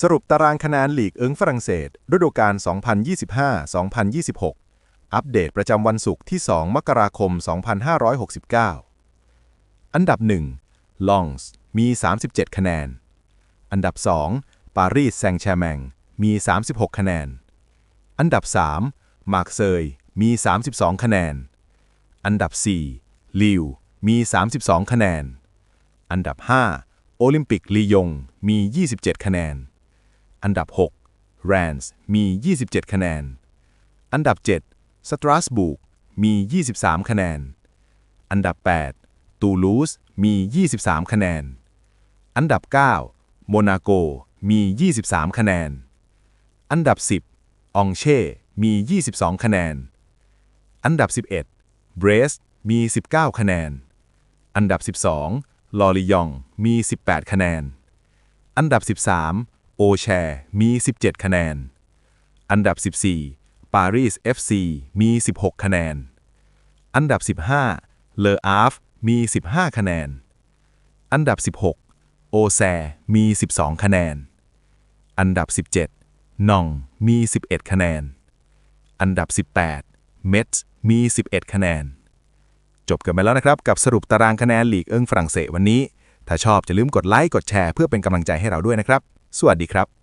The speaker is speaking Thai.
สรุปตารางคะแนนลีกเอิงฝรั่งเศสฤดูกาล 2025-2026 อัปเดตประจำวันศุกร์ที่ 2 มกราคม 2569 อันดับ 1 ลองส์มี 37 คะแนน อันดับ 2 ปารีสแซงต์แชร์แมง มี 36 คะแนน อันดับ 3 มาร์กเซยมี 32 คะแนน อันดับ 4 ลิว มี 32 คะแนน อันดับ 5 โอลิมปิกลียง มี 27 คะแนน อันดับ6แรนส์มี 27 คะแนน อันดับ7สตราสบูร์กมี 23 คะแนน อันดับ 8 ตูลูสมี 23 คะแนน อันดับ 9 โมนาโก มี 23 คะแนน อันดับ 10 องเช่ มี 22 คะแนน อันดับ 11 เบรส มี 19 คะแนน อันดับ 12 ลอริยอง มี 18 คะแนน อันดับ 13 โอแชร์มี 17 คะแนน อันดับ 14 ปารีส FC มี 16 คะแนน อันดับ 15 เลออาฟมี 15 คะแนน อันดับ 16 โอแซมี 12 คะแนน อันดับ 17นองมี 11 คะแนน อันดับ 18 เมทมี 11 คะแนน จบกันไปแล้วนะครับ กับสรุปตารางคะแนนลีกเอิงฝรั่งเศสวันนี้ ถ้าชอบอย่าลืมกดไลค์กดแชร์เพื่อเป็นกำลังใจให้เราด้วยนะครับ สวัสดีครับ